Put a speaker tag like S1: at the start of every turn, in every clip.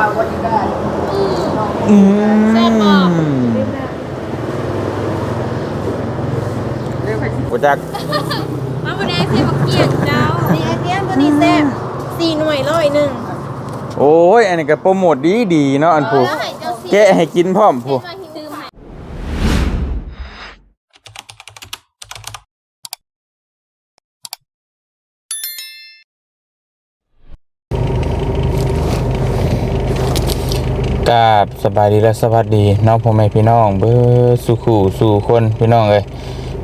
S1: เขาก็จะได้
S2: อืม
S3: แซ่บบ่
S1: เรื่องไปสิ
S2: บ่จัก
S3: มาบ่ได้ใส่บักเกียงเจ้านี่ไอเกียงตัวนี้แซ่บสี่หน่วยร้อยหนึ่ง
S2: โอ้ย อันนี้ก็โปรโมทดีดีๆเนาะอันผู้
S3: แล้วให้เจ้าสี่
S2: แกะให้กินพร้อมผู้
S3: มาซื้อมา
S2: กราบสบายดีและสวัสดีน้องพ่อแม่พี่น้อง เบิดสู่ขู่สู่คนพี่น้องเอ้ย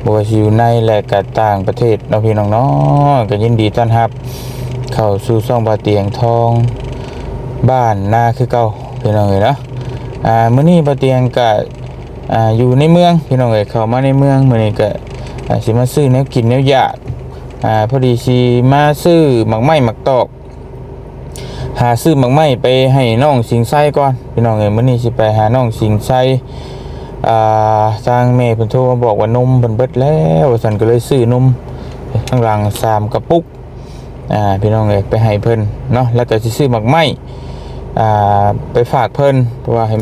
S2: บ่ว่าสิอยู่ในและก็ต่างประเทศเนาะพี่น้องเนาะก็ยินดีต้อนรับ เข้าสู่ช่องบาเตียงทอง บ้านนาคือเก่าพี่น้องเอ้ยเนาะอ่ามื้อนี้บาเตียงก็อ่าอยู่ในเมืองพี่น้องเอ้ยเข้ามาในเมืองมื้อนี้ก็สิมาซื้อแนวกินแนวอยากอ่าพอดีสิมาซื้อหมักไม้หมักตอก หาซื้อมักไม้ไปให้น้องสิงไส้ก่อนพี่น้องเอ้ยมื้อนี้สิไปหาน้องสิงไส้อ่าทางแม่เพิ่นโทรมาบอกว่านมเพิ่นเบิดแล้วว่าซั่นก็เลยซื้อนมข้างหลังสามกระปุกอ่าพี่น้องเอ้ยไปให้เพิ่นเนาะแล้วก็สิซื้อมักไม้อ่าไปฝากเพิ่นเพราะว่าให้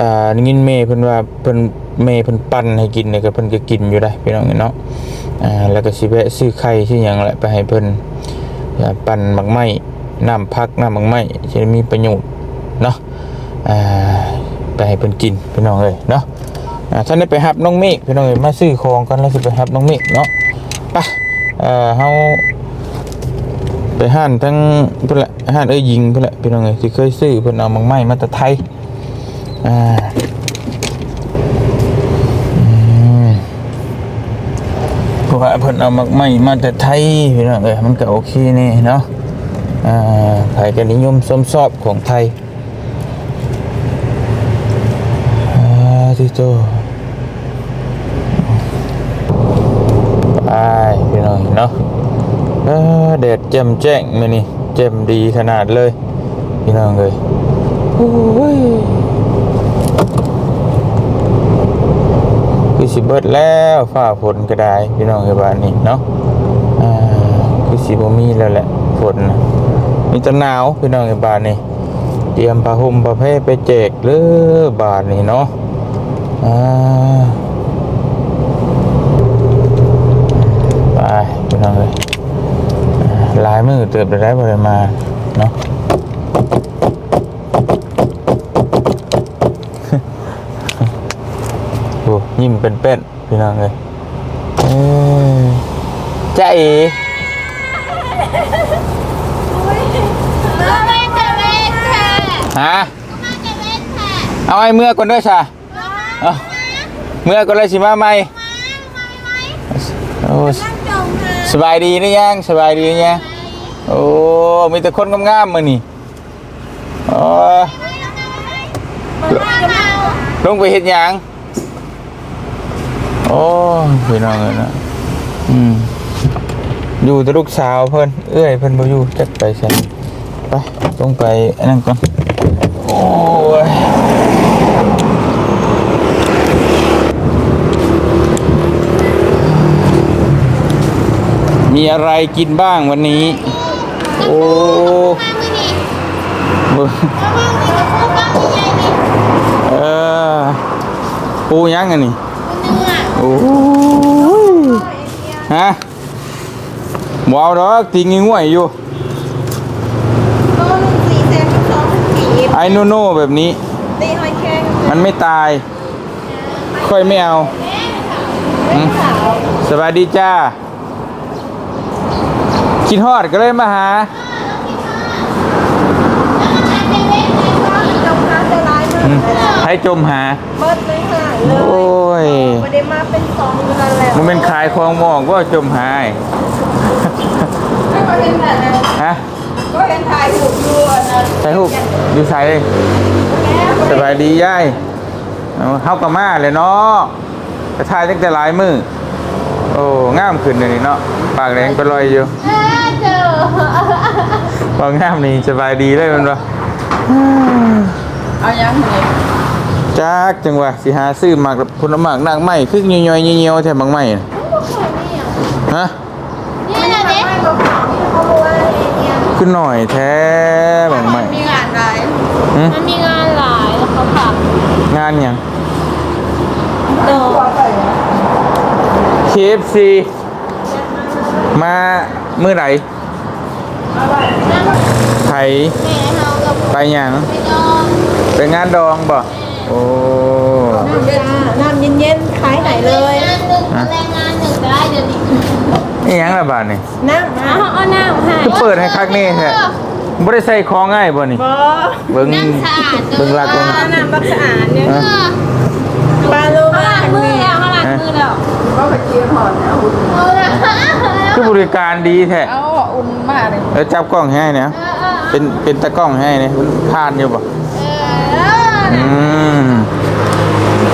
S2: อ่านินแม่เพิ่นว่าเพิ่นแม่เพิ่นปั่นให้กินเนี่ยก็เพิ่นก็กินอยู่ได้พี่น้องเอ้ยเนาะอ่าแล้วก็สิแวะซื้อไข่ซื้อหยังแหละไปให้เพิ่นอ่าปั่นมักไม้ น้ำพักน้ำหมักไม้จะมีประโยชน์เนาะไปให้เพิ่นกินพี่น้องเอ้ยเนาะอ่าท่านได้ไปรับน้องเมฆพี่น้องเอ้ยมาซื้อของกันแล้วสิไปรับน้องเมฆเนาะไปเอ่อเฮาไปห้านทั้งเพื่อนแหละห้านเอ้ยยิงเพื่อนละพี่น้องเอ้ยที่เคยซื้อเพิ่อนเอามังไม้มาแต่ไทยอ่าอืมเพราะว่าเพิ่นเอามักไม้มาแต่ไทยพี่น้องเอ้ยมันก็โอเคนี่เนาะ อ่าไผก็นิยมชมชอบของไทยที่โตไปพี่น้องเนาะเออแดดแจ่มแจ้งมื้อนี้แจ่มดีขนาดเลย พี่น้องเอ้ยโอ้ยคือสิเบิดแล้วฟ้าฝนก็ได้พี่น้องเอ้ยบ้านนี้เนาะคือสิบ่มีแล้วแหละฝนนะ มีต่หนาวพี่น้องเอ้บานนี้เตรียมผ้าห่มผ้าแพรไปแจกเด้อบานนี้เนาะอ่าไปพี่น้องเอ้ยหลายมือเติบได้บริมาเนาะโอ้ยิ้มเป็นเป็ดพี่น้องเลยเอ้ยใจาเอ๋
S3: มาแม่จะเล่นค่ะ
S2: ฮะ
S3: มาจะเล่นค่ะ
S2: เอาไอ้เมื่อก่อนด้วยชาเอาเมื่อก่อนเลยสิมาใหม่โอ้สบายดีหรือยังสบายดีหรือยังโอ้มีแต่คนงามๆมือนี่โอ้ลงไปเห็ดหยังโอ้พี่น้องเลยนะอืมอยู่แต่ลูกสาวเพิ่นเอ้ยเพิ่นบ่อยู่จักไปใช่ไปลงไปนนั้นก่อน โอ้ยมีอะไรกินบ้างวันนี้ โอ้
S3: มามือนี่
S2: เบิ่ง
S3: มามือนี่มาคู่บ้างคุณยายนี่
S2: เอปูยังอันนี้
S3: คุณเนื้อ
S2: โอ้ยฮะว้าวดอกติงง่วยอยู่
S1: ต้นสี่แสนสองปีบ
S2: ไอ้โนโน่แบบนี้
S1: ตีหอยแครง
S2: มันไม่ตาย ค่อยไม่เอาอืมสวัสดีจ้า คิดฮอดก็เลยมาหา
S1: จมน้ำจะร้าย
S2: อื
S1: มามก
S2: ให้จมหา
S1: เบิดเลยหายเล
S2: โอ้
S1: ย
S2: ย
S1: ไม่ได้มาเป็นสองเดือนแล้ว
S2: มันเป็นขายของหมอกก็จมหาย
S1: ก็เห็นแบบนั้น
S2: ฮะ
S1: ก็เห็นถ่ายหูอยู่อันนั้น
S2: ใส่หุบอยู่ใส่เลยสบายดียายเอาเฮากับมาเลยเนาะกระทายตั้งแต่หลายมือโอ้งามขึ้นเลยนี่เนาะปากแดงไปลอยอยู่
S3: เออเจอ
S2: ปากงามนี่สบายดีเลยมันวะ
S1: เอายังไง
S2: จักจังหวะสิหาซื้อหมากผลหมากนางไม้คือเงียวๆเงียวๆแถมบางไม้น่ะฮะ
S3: นี่นะเด็ก
S1: ไม่บอกเขาไม่รู้ว่าอะไรเนี่ย
S2: ขึ้นหน่อยแท้บางไม้
S1: มีงานอะไร
S2: หืม
S3: มันมีงานหลายแล้วเขาฝาก
S2: งานหยัง
S3: ดอก
S2: KFC มาเมื่อไหร่ไผ
S3: แม่เฮากับ
S2: ไปหยัง
S3: ไปดอง
S2: ไปงานดองบ่โอ้
S1: น้ำเย็นๆขายไหนเลย
S3: งานหนึ่งแรงงานหนึ่งได้เดี๋ยวนี้
S2: นี่หยังละบาดนี่
S1: น้ำ
S3: เอาเอาน้ำหาย
S2: คือเปิดให้คักนี่แท้บ่ได้ใส่ของง่ายบ่นี่
S1: บอ
S2: เบิ่ง
S3: น้ำสะอาด
S2: เบิ่งลักเบิ่ง
S1: น้ำบักสะอาดเนี่ย
S2: ฮะ
S1: ปลาโล
S3: เขา
S1: มา
S3: ล้างมือแล้วเขาล้างมือแล้ว
S1: ก็ไปกินหอนนะอุ่น
S3: เอาละ
S2: คือบริการดีแท้
S1: เอาอุ่นมากเลย
S2: เออจับกล้องให้เนี่ยเป็นเป็นตะกล้องให้เนี่ยมันผ่านอยู่บ่อืม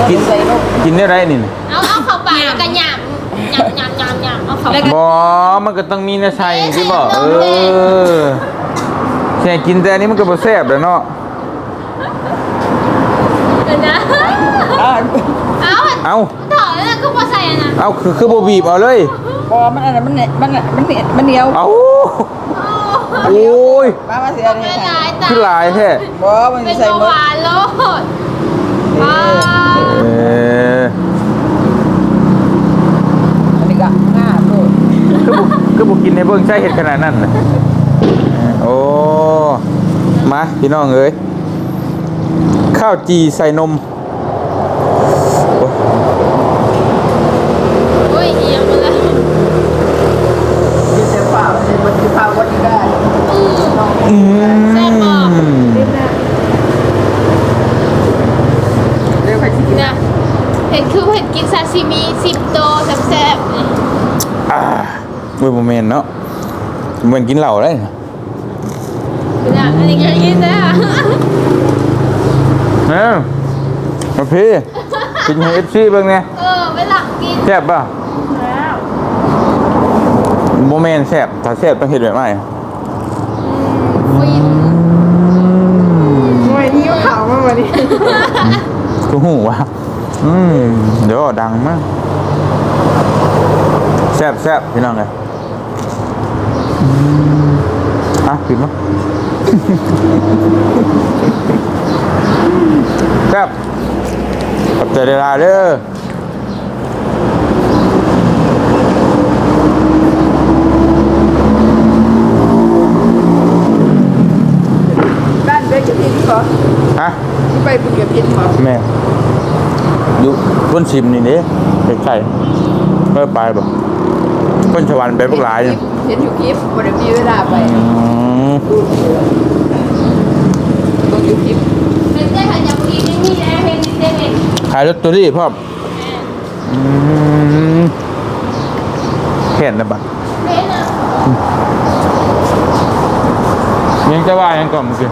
S2: กินกินได้ไรนี่น่ะ
S3: เอาเอาเข้าปากแล้วก็หยำหยำหยำหยำหยำเอาเข้าปาก
S2: บอมันก็ต้องมีนะใส่ที่บอกเออแค่กินแต่อันนี้มันก็บ่แซ่บแล้วเนาะ
S3: เดี๋ยวนะเอา
S2: เอา
S3: ถอดแล้วก็มาใส่อันนั้น
S2: เอาคือคือบ่บีบเอาเลย
S1: บอมันอะไรมันเนี่ยมันมันเนี่ยมันเหนียว
S2: เอาโอ้ย
S1: ป้ามาเสีย
S3: ไม่
S1: เนี่ย
S3: ได้ตา
S2: คือหลายแท้
S1: บอมัน
S3: เป็น
S1: ใส่
S3: เบา
S1: หม
S3: ห
S1: ด
S3: วานโลดว้า
S2: เออ
S1: อันนี้ก็ง่าโลด
S2: คือบ่คือบ่กินให้เบิ่งใช้เฮ็ดขนาดนั้นน่ะโอ้มาพี่น้องเอ้ยข้าวจีใส่นมโอ้
S3: โอ้ยเอียงมาแล้ว
S1: กินแต่เปล่าเนี่ยมันจะพาวันนี้ได้
S2: อืม
S3: แซ่บบอก
S1: เดี๋ยวไปกิน
S3: นะเห็นคือเห็นกินซาซิมิสิบโตแซ่บๆนี่
S2: อ่า เว้ยบ่แม่นเนาะเหมือนกินเหล้าเลย
S3: นะอันนี้ก็กินได้อะ
S2: เอ้ามาพี่กินให้ FC เบิ่งแหน่
S3: เออเวลากิน
S2: แซ่บป่ะ
S3: แล้ว
S2: บ่แม่นแซ่บถ้าแซ่บต้องเฮ็ดแบบใหม่
S3: ฟิน
S1: หน่วยนี้ก็ขาวมากวันนี้
S2: กูหูว่าอืมเดี๋ยวดังมากแซ่บแซ่บพี่น้องเลยอืม อะปิดมั้งแซ่บขอบใจเวลาเด้อ
S1: บ้านไปกับพินพอ
S2: ฮะ
S1: ไปบุญกับพินพอ
S2: แม่อยู่ต้นชิมนี่เด้ใกล้ๆเมื่อไปบ่ต้นชวันไปพวกหลายเนี่ย
S1: เห็นอยู่คลิปวันมีเวลาไป
S2: อืม
S1: ต้องอยู่คลิป
S3: เป็นเจ้าขันยาบุรีไม่มีแอร์เพนเซเว่น
S2: ขายลอตเตอรี่พ่อมอืมแค่นนะบัด
S3: เบนอะ
S2: ยังจะว่ายังก่อนเมื่อกี้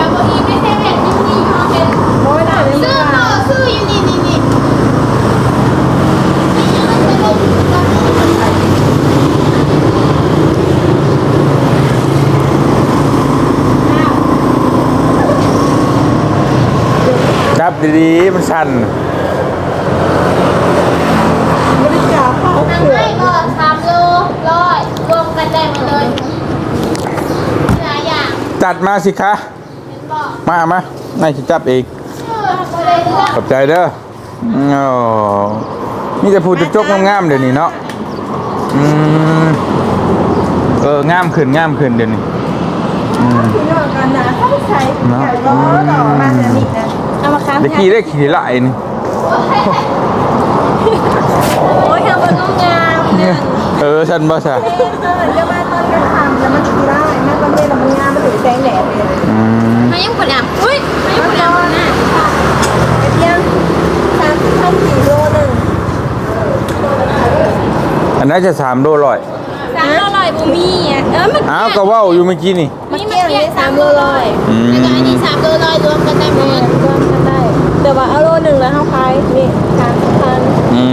S3: ยาบุรีไม่เซเว่นนี่นี่เขาเป็น
S1: โอ้ยน่าจะ
S3: ซื้อต่อซื้ออยู่นี่นี่นี่
S2: จั บดีๆมันสั่น
S1: บริจาคเขา
S3: ทำ
S1: เผื่อ
S3: ให้ก่อนสามโลร้อยรวมกันได้หมดเลยหลายอย่าง
S2: จัดมาสิคะ
S3: เห็นบอก
S2: มามาให้ฉันจับเอง
S3: เออบ่ได้เลือก
S2: ขอบใจเด้อโอ้นี่จะพูดจะจกงามๆเดี๋ยวนี้เนาะอืมเอองามขึ้นงามขึ้นเดี๋ยวนี้อืม
S1: คุณยอดกันนะเขาใช้
S2: เนาะ
S1: ไก่ล้อต่อมาจะนี่นะ เอามาค้ำ
S2: เด็กกี้ได้ขี่ไหลายนี่
S3: โอ้ยทำมันต้องงามเนี่ย
S2: เออฉันบ่ซะ
S1: เออจะมาตอนกลางค่ำแล้วมันชูได้แม่ตอนเย็นเรามันงามมันถึงแสงแดดเลย
S2: อืม
S3: มายังปวดอะอุ้ยมายังปวดอะนะ
S1: ไอ้เพียงสามสิบพันสี่โลหนึ่ง
S2: อันนั้นจะสามโลร้อย
S3: สามโลร้อยบูมี่อะเออมัน
S2: อ้าวก็เว่าอยู่เมื่อกี้นี่
S3: นี่มันเกี่ยสามโลร้อย
S2: อืม
S3: แล้วก็อันนี้สามโลร้อยรวมกันได้หมด
S1: รวมกันได้เดี๋ยวว่าเอาโลหนึ่งแล้วเท่าใครนี่สามสิบพัน
S2: อื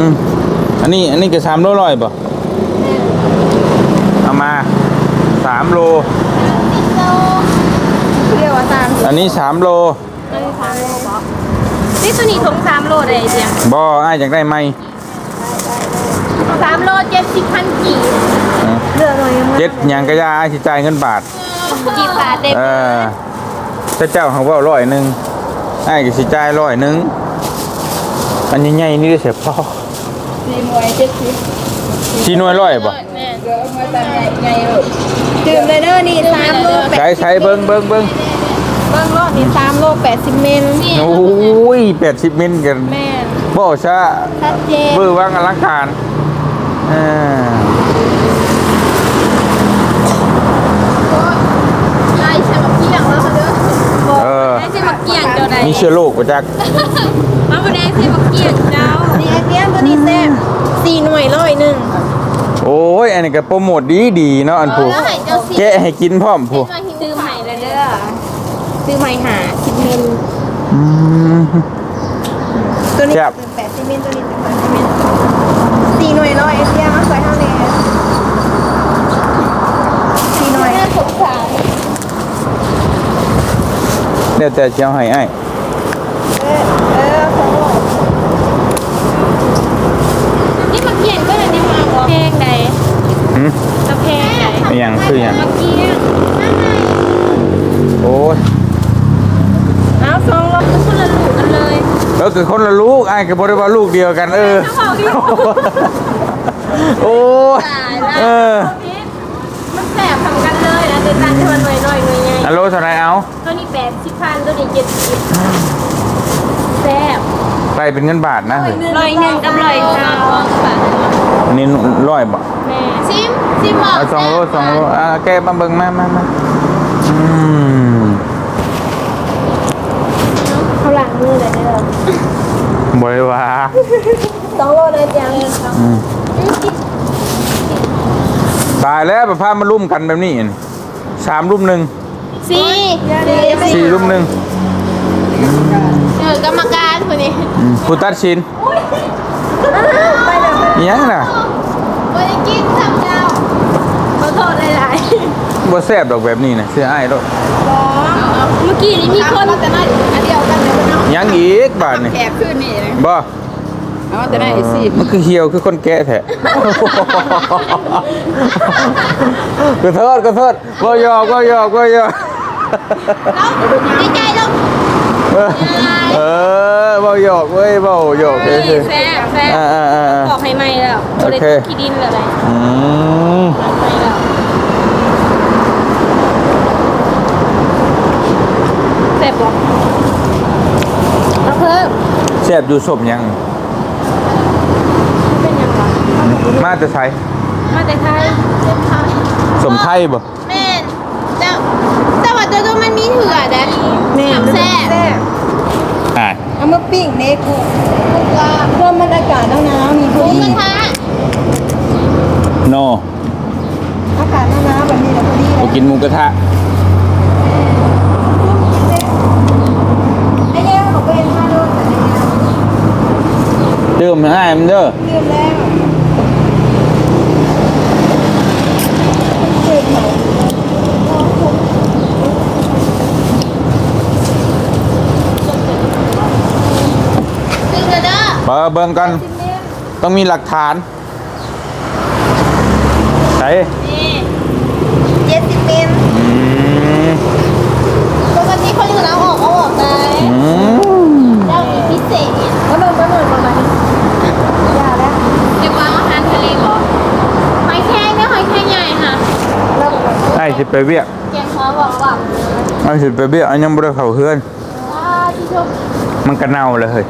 S2: มอันนี้อันนี้ก็สามโลร้อยป่ะเอามาสามโล
S3: โล
S1: เรียกว่าสาม
S2: อันนี้สามโล
S3: อันนี้สามโลบอกนี่ตัวนี้ถุงสามโลได้เดียว
S2: บ่อ้ายอยากได้ไหม
S3: สามโลเจ็ดสิบพันกี่
S2: อืม
S1: เลือกหน่อยยังไง
S2: เจ็ดหยังกระยาอ้ายสิจ่ายเงินบาท
S3: กี่บาทเด็
S2: เออถ้าเจ้าเขาว่าร้อยหนึ่ง ไอ้ายก็สิจ่ายร้อยหนึ่งอันใหญ่ๆนี่ได้เสียพ่อ
S1: สี่หน่วยเจ็ดสิบ
S2: ชีหน่วยร้อยบ่
S3: แม่
S1: เดี๋ยวเอามาตามใหญ่ใหญ่เลยดื่มเลยเด้อนี่สามโลแปด
S2: ใช้ใช้เบิ้งเบิ้งเบิ้ง
S1: เบิ้งโลนี่สามโลแปดสิบเมตร
S2: โอ้ยแปดสิบมิลกัน
S1: แม่น
S2: บ่ช้า
S1: ชัดเจน
S2: เบอร์ว่างอลังการอ่า
S3: ได้ใช่บักเกี้ยงแล้วค่ะเด้อ
S2: เออ
S3: ได้ใช่บั กเกี้ยงเจ้าใด
S2: มีเชื้อโรคประจัก
S3: มาบ่ได้ใช่บักเกี้ยงเจ้า
S1: นี่ไอเทียมตัวนี้แซ่บ
S3: สี่หน่วยร้อยหนึ่ง
S2: โอ้ย อันนี้ก็โปรโมทดีดีๆเนาะอันผู้
S3: แล้วให้เจ้าสิ
S2: แกะให้กินพร้อมผู้
S3: ซื้อใหม่เลยเด้อซื้อใหม่หาสิบเมน
S2: อืม
S1: ตัวนี้
S2: แซ่บ
S1: เป็นแปดสิบเมตรตัวนี้เป็นแปดสิบเมตรสี่หน่วยร้อยไอเทียมเอาใส่เท่าไหร่สี่หน่วย
S3: น่าสงสาร
S2: เดี๋ยวแต่เชียวให้ไอ้าย
S1: เออเออสองโล
S3: นี่บักเกี้ยงก็เลยนี่มาบ่แพงใด
S2: หืม
S3: กระแพงใด
S2: อหย่างคืออย่าง
S3: บักเกี้ยง
S2: โอ้ย
S1: เอาสองโล
S3: มันคนละลูกกันเลย
S2: แล้วคือคนละลูกไอ้ายกับบริวารลูกเดียวกันเออโอ้ย
S3: ตายแล้ว
S2: เออ
S3: มันแสบทำกันเลยนะแต่ต่างกันหน่อยหน่อยหน่อยไง
S2: ฮัลโหลเท่าไหรเอา
S3: ตัวนี้แปดสิบพันตัวนี้เจ็ดสิบแซ่บ
S2: ไปเป็นเงินบาทนะเฮ้ย
S3: ร้อยหนึ่งกับร้อยเก้าบาท
S2: อันนี่ร้อยบ่
S3: แม่ซิมซิมบอก
S2: เอาสองโลสองโลอ่าแกมาเบิ่งมามามาอืม
S3: เขาหลังมือเลยเด้อบ
S2: ริวาร
S3: สองโลเลยจัง
S2: อืมตายแล้วประพามารุ่มกันแบบนี้นี่สามรุ่มหนึ่ง
S3: สี่
S2: สี่รุ่มหนึ่ง
S3: เออกรรมการคนนี้
S2: อืมผู้ตัดสิน
S1: ไปเลยไป
S2: อิหยังน่ะ
S3: วันนี้กินสามดาวขอโทษหลาย
S2: บ่แซ่บดอกแบบนี้นะเสียอ้ายดอก
S3: ๆเมื่อกี้นี้มีคน
S1: แต่น่าอันเดียวกันเลยเนาะ
S2: ยังอีกบาทนี่
S1: แอบขึ้นนี่เลย
S2: บ่
S1: เอาแต่ได้สิ
S2: มันคือเหี่ยวคือคนแก่แท้ก็โทษก็โทษบ่หยอกบ่หยอกบ่หยอก
S3: ดีใจลูก
S2: เออเออเบาหยอกเว้ยเบาหยอกเฉย
S3: แซ่บแซ่บ
S2: ๆอ่าอ่าอ่า
S3: บอกให้ไม่แล้ว
S2: โอเค
S3: ขี้ดินเลย
S2: อืม
S3: ไม่แล้วแซ่บบอกเอาเพิ่ม
S2: แซ่บอยู่ศพยัง
S3: เป็นยังไง
S2: มาแต่ไทย
S3: มาแต่ไทยเจ็บไทย
S2: สมไทยบ่
S3: แม่นแต่แต่ว่าตัวตัวมันมีเถื่อนะ
S1: แม่
S3: แซ่บ
S1: แซ่บ
S2: อ่า
S1: เอามาปิ้งเนกูเพื่อมันอากาศหนาวๆมี
S3: ห
S1: พอ
S3: มู
S1: ดี
S3: กระทะ
S2: โน
S1: อากาศหนาวๆแบบนี้แหละพอดีเล
S2: บ่
S1: ย
S2: กินหมูกระทะ
S1: ไอ้เนี่ยเขาเป็นมาโดนแต่เนี่ย
S2: ดื่มให้มันเด้อ
S1: ลืมแล้วเจ็บไหม
S3: ซึ่ง เด้อ
S2: เบิ่งเบิ่งกันต้องมีหลักฐานใส่
S3: นี่
S1: เจ็ดสิบเมตร
S2: อืม
S3: ปกติคนอื่นเอาออกเอาออกได้
S2: อืม
S3: เจ้ามีพิเศษ
S1: ก็นอนก็นอนประมาณนี้ยาแล้ว
S3: เรียกว่าอาหารทะเลเหรอหอยแครงเนี่ยหอยแครงใหญ่ค่ะ
S1: เราบอกว่า
S2: ไอ้สิไปเวียก
S3: แกงหอมหวังหวัง
S2: ไอ้สิไปเวียกอันยังบ่ได้เข้าเฮือน
S3: ว้าที่ชม
S2: มันก็เน่าเลยเฮ้ย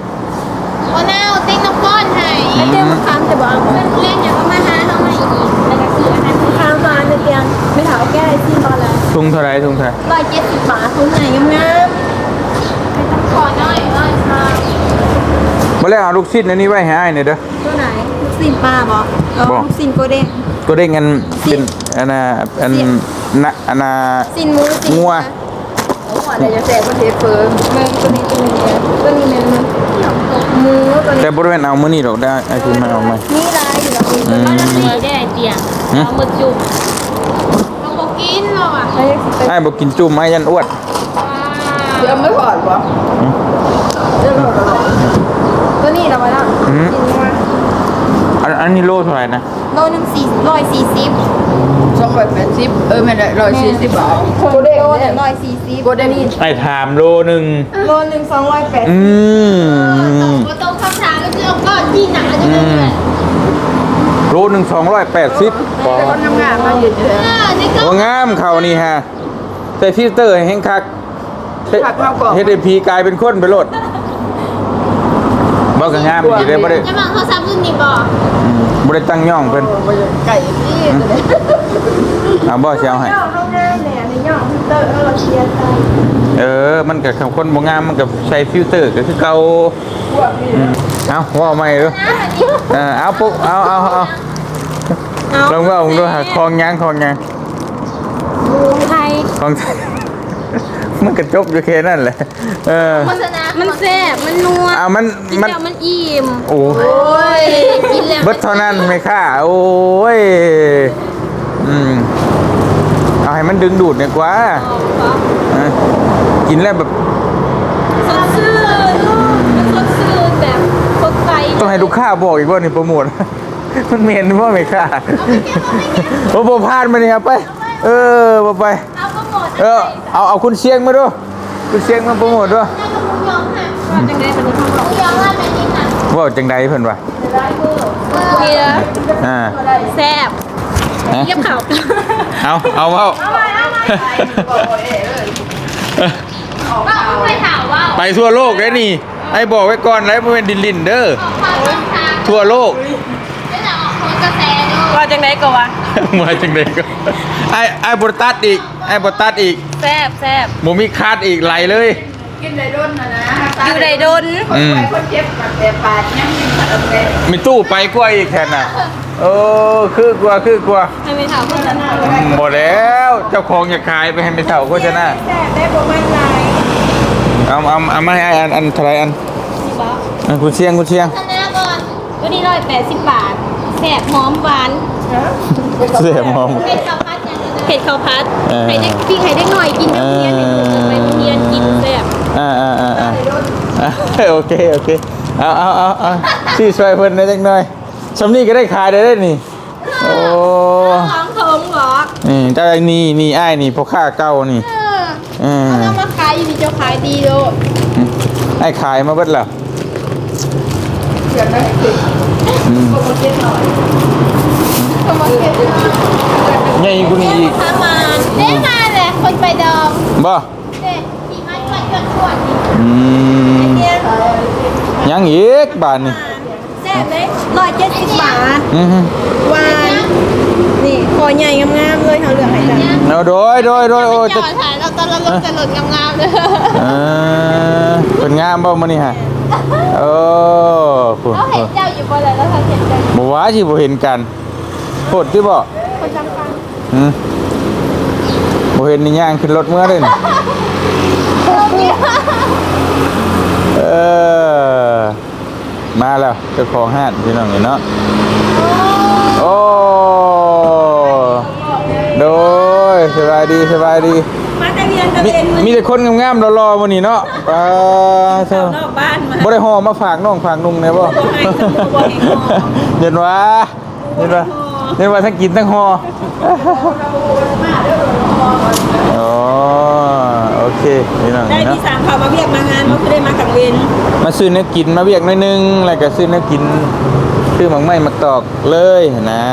S3: งเท่าไห
S2: รทุ่งเท่าไหร
S3: ร้อยเจ็ดสิบบาทคุณไหนงามไม่ต้องขอหน่อยหน่อยค่ะ
S2: บ่แล้วเอาลูกชิ้นอันนี้ไว้ให้อ้ายหน่อยเด้อ
S1: ตัวไหนลูกซินปลาบอกเออ
S2: บอก
S1: ลูกซินโกเด้ง
S2: ก็ได้เงินเป็นอันน่ะอันนะอันน่ะ
S3: สินหมูสิน
S2: งัว
S1: เดี๋ยวจะแจกประเทศเฟิร์มเมืองตัวนี้ตัวนี้ตัวนี้เนี่ยมันหมูตัวนี้
S2: แต่บริเวณเอามื้อนี้ดอกได้ไอ้ที่มาเอามา
S1: นี่ลายอยู่แบบนี้
S2: อืม
S3: มันสีได้เตียงเอาหมึกจุ่มเราบอกกินเราอะ
S1: ไอ้สิเป็น
S2: ไอ้บอกกินจุ่มไอ้ยันอ้วน
S1: เดี๋ยวไม่พอดวะเดี๋ยวเราตัวนี้เราไปแล้วกินมา
S2: อันอันนี้โลเท่าไหร่นะ
S1: โโล
S3: หนึ่งสี่ร้อยสี่สิบ
S1: สองร้อยแปดสิบเออไม่ได้ร้อยสี่สิบบาทโกเด้ง
S3: โล
S1: เนี่ย
S3: ร้อยสี่สิบ
S1: โกเด้งนี่
S2: ไอ้ถามโลหนึ่ง
S3: โลหนึ่งสองร้อยแปด
S2: อืม
S3: ตรงคำถามก็คือเอาก้อนที่หนาจะเป็นแบบ
S2: โลหนึ่งสองร้อยแปดสิบ
S1: แต่คนทำงานมาอยู่เลย
S3: ในก้อน
S2: โอ้งามเขานี่ฮะใส่ฟิลเตอร์แห้งคัก
S1: ผักมากกว่า
S2: เฮดพีกลายเป็นคนไปโลดบ่ก็งามดีเลยบ่ได้
S3: จะมาเขาซับรุ่นนี้บอก
S2: อืมบ่ได้ตั้งย่องเพิ่น
S1: ไก่ที่เลย
S2: เอาบ่สิเอาให้
S3: ย่องเข้าง่ายเนี่ยในย่องฟิลเตอร์เออเชียร์ใจ
S2: เออ มันก็คำคนบ่งามมันก็ใช้ฟิลเตอร์ก็คือเก่าอืมเอาว่าใหม่เด้อเออเอาปุ๊บเอาเอาเอาลองว่าผมดูหาคลองยางคลองยาง
S3: ไทย
S2: คลองมันกระจบอยู่แค่นั้นแหละ เออ
S3: โฆษณามันแซ่บมันนัว
S2: เอามัน
S3: กิน
S2: มัน
S3: แล้วมันอิ่ม
S2: โอ้
S3: โอ้ยกินแล้ว
S2: เบิดเท่านั้นไหมค่ะ โอ้ย อืมเอา ให้มันดึงดูดเนี่ยกว่าเออกินแล้วแบบ
S3: สดชื่นมันสดชื่นแบบสดใส
S2: ต้องให้ลูกค้าบอกอีกว่านี่โปรโมท มันเมนว่าไหมค่ะโอ้โหพลาดมาเนี่ยครับไป เออบ่ไป
S3: เอาก็หมด
S2: เออ เอาเอาคุณเชียงมาดูคุณเชียงมาโปรโมทด้วย
S3: ได้กับหมูยองค่ะว่าจังได๋เป็นหมูยองว่าเป็นยังไง
S2: ว่าจังใดเพิ่นว่า
S3: เกีย
S2: อ่า
S3: แซ่บ
S2: ฮะ
S3: เยี่ยมเขา
S2: เอาเอาเอา
S3: ไปถามว่า
S2: ไปทั่วโลกเลยนี่ ไอ้บอกไว้ก่อนแล้วมันเป็นดินลินเด้อ
S3: ความต้นทาง
S2: ทั่วโลก
S3: ไม่ได้ออกคนกระแสด้วย
S4: ว่าจังไดก็ว่า
S2: มาจังใดก็ไอ้ไอ้บตัดอีก ไอ้บตัดอีก
S4: แซ่บแซ่บ
S2: หมูมีคาดอีกไหลเลย
S1: กินได้ด้นนะนะ
S4: อยู่ในดน
S1: คนไปคนเจ็บกับแต่ปาดยังมีผัดอะไร
S2: มีตู้ไปกว่าอีกแทนน่ะ โอ้คือกว่าคือกว่า
S3: ให้ไปถามคนนั้น
S2: หมดแล้วเจ้าของอยากขายไปให้ไปเถ่าโฆษณา
S3: แซ่บได้ประมาณไหน
S2: เอาเอาเอามาให้ไอ้อันอันเท่าไหรอัน
S3: นี่บอก
S2: อันคุณเชียงคุณเชียง
S3: ชนะก่อนตัวนี้ร้อยแปดสิบบาทแซ่บหอมหวาน
S2: เสียมอง
S3: เผ็ดข้าวพัดอย่างนี้เผ็ดข้าวพัด
S2: เออ
S3: ให้ได้พี่ให้ได้หน่อยกินน้ำเนียนให้ถูกไปเนียนกินแซ่บ
S2: อ่าอ่าอ่าอ่าอ่าโอเคโอเคเอาเอาเอาเอาที่ช่วยเพิ่นได้จังหน่อย สำนีก็ได้ขายได้ได้นี่ โอ้
S3: ของถงเหรอ
S2: นี่เจ้าไอ้นี่นี่ไอ้ายนี่พอค่าเก่านี่
S3: เออ
S2: อืม
S3: เอามาขายอยู่ดีเจ้าขายดีโด
S2: ไอ้ขายมาเบิดแล้ว
S1: เกิดได้กิน
S2: อืม
S1: โปรโมชั่นหน่อย
S3: สมมติเผ็ด
S2: ใหญ่กูนี่อีก
S3: ทามาได้มาเลยคนไปดอง
S2: บ่
S3: เด็ขี่มันมันจนขวดนี่
S2: อืม
S3: เนียน
S2: ยังอีกบาทนี่
S3: แซ่ บเลยร้อยเจ็ดสิบบาท
S2: อือฮึ
S3: วานนี่คอใหญ่งามๆเลยเขาเหลืองให้จัง
S2: เอาโดยโดยโดยโอ้
S3: จะ
S2: จะ
S3: ถ่ายเราตอนเราลงจะหล่นงามๆเลย
S2: เออเป็นงามบ่มื้อนี้ฮะโอ้พุ่น
S3: เขาเห็นเจ้าอยู่บนอะไรแล้วเขาเห็นเจ้า
S2: บ่ว่าสิบ่เห็นกันโพดที่บ่
S3: คนจำกัน
S2: หืมบ่เห็นนี่ย่างขึ้นรถเมื่อเด้นี่เออ มาแล้วเจ้าของห้านพี่น้องนี่เนาะโอ้โดยสบายดีสบายดี
S4: มาแต่เวียนตะ
S2: มี
S4: เวนมือ
S2: มีแต่คนงามๆรอๆมื้อนี้เนาะอ่าเจ้า
S4: นอกบ้านมา
S2: บ่ได้ห่อมาฝากน้องฝากนุ่งแน่บ่
S4: บ่ให้ทั้งบ่ให้ห่อ
S2: เห็นว่าเห็นว่าเห็นว่าทั้งกินทั้งห่ออ๋อโอเคนี่น้อง
S4: ได้
S2: นี่เนาะ
S4: ที่สามเขามาเรียกมางานเขาคือได้มากังเวน
S2: มาซื้อเนื้อกินมาเบียกหน่อยนึงแล้วก็ซื้อเนื้อกินซื้อหมักไม้หมักตอกเลยนะ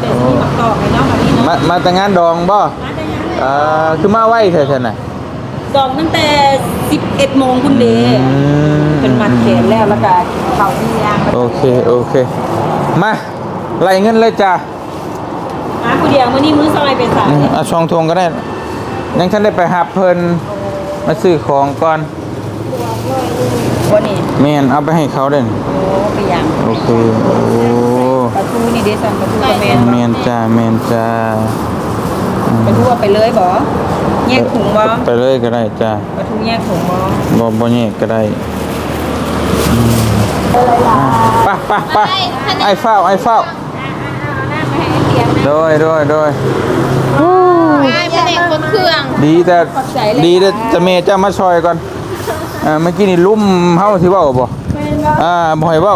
S4: แต่ที่มาตอกไอ้น้องแบบนี้
S2: มา
S4: เนาะ
S2: มาแต่งานดองบ่
S4: มาแต่ยัง
S2: เอ่อคือมาไว้เถอะๆน่ะ
S4: ดอกตั้งแต่11โมงคุณเด
S2: อืม
S4: เป็นมัดแขนแล้วแล้วก็เขาที่ยาง
S2: โอเคโอเค มาไล่เงินเลยจ้า
S4: มาผู้เดียวมื้อนี้มื้อซอยเป็นสาย
S2: อืมเอาช่องทงก็ได้ ยังท่านได้ไปหับเพิ่นมาซื้อของก่อน
S4: วันนี้
S2: แม่นเอาไปให้เขาเด่น
S4: โอ้ไปยัง
S2: โอเคโอ้
S4: ประตูนี่เดซันประตูกระเมน
S2: แม่นจ้าแม่นจ้า
S4: ประตูเอาไปเลยบ่แยกถุงบ่
S2: ไปเลยก็ได้จ้า
S4: ประตูแยกถุงบ่
S2: บ่บ่แยกก็ได้อืมไป่ะป่ะป่ะไอ้เฝ้าไอ้เฝ้าโดยโดยโดย
S3: ง่ายเป็นเด็กคนเครื่อง
S2: ดีแต่ดีแต่จะเมจะมาซอยก่อนอ่าเมื่อกี้นี่ลุ่มเฮาสิเว้าบ่อ่าบ่ให้เว้า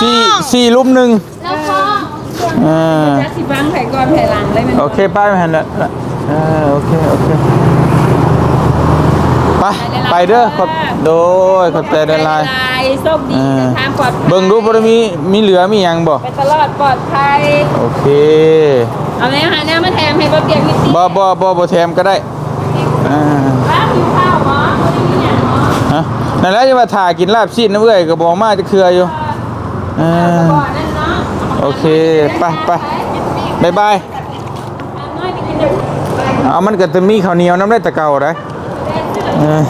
S2: สี่สี่ลุ่มหนึง
S3: แล้วก็
S2: อ่า
S4: จะสิฟังไผก่อนไผหลังเลยมัน
S2: โอเคไปไม่หันละอ่าโอเคโอเคไปไปเด้อขอบโดยขอบใจได้ลาย
S4: ลาย โชคดี
S2: อ่า
S4: เดินทางปลอดภัย
S2: เบิ่งดูบ่ได้มีมีเหลือมีหยังบ่
S4: ไปตลอดปลอดภัย
S2: โอเค
S4: เอาแม่หาแนวมาแถมให้บ่เปียกนิด
S2: บ่บ่บ่บ่แถมก็ได้อ่า
S4: ป้าหิวข้าวหมอบ่ได้มีหยังหมอ
S2: ฮะนั่นแหละจะมาถ่ากินลาบซีนนะเว้ยก็บอกมาจะเครืออยู่อ่า
S4: ก่อนนั่นเนาะ
S2: โอเคไปไปบายบาย
S4: น้อยไปกินเดี๋ยว
S2: เอามันก็จะมีข้าวเหนียวน้ำได้แตะเก่าได้ เออ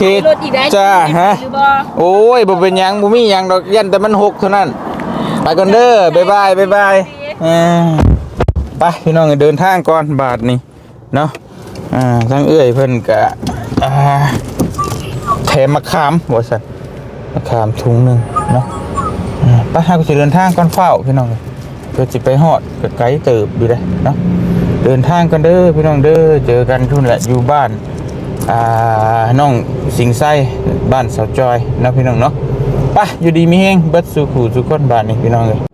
S4: ก็จะรวม
S2: โอเค
S4: รถอีกได้
S2: จ้าฮะ
S4: หรือบ่
S2: โอ้ยบ่เป็นหยังบ่มีหยังดอกยันแต่มันหกเท่านั้นไปก่อนเด้อบายบายบายบายเออไปพี่น้องเดินทางก่อนบาทนี่เนาะอ่าทั้งเอื้อยเพิ่นกะอ่าแถมมะขามบ่ซั่นมะขามถุงหนึงเนาะอ่าไปหากูสิเดินทางก่อนเฝ้าพี่น้องเพื่อสิไปฮอดก็ไกลเติบอยู่เด้เนาะเดินทางกันเด้อพี่น้องเด้อเจอกันทุ่นแหละอยู่บ้าน อ่าน้องสิงไส้บ้านสาวจอยนาะพี่น้องเนาะไปอยู่ดีมีแฮงเบิดสู่ขู่สู่คนบ้านนี่พี่น้องเลย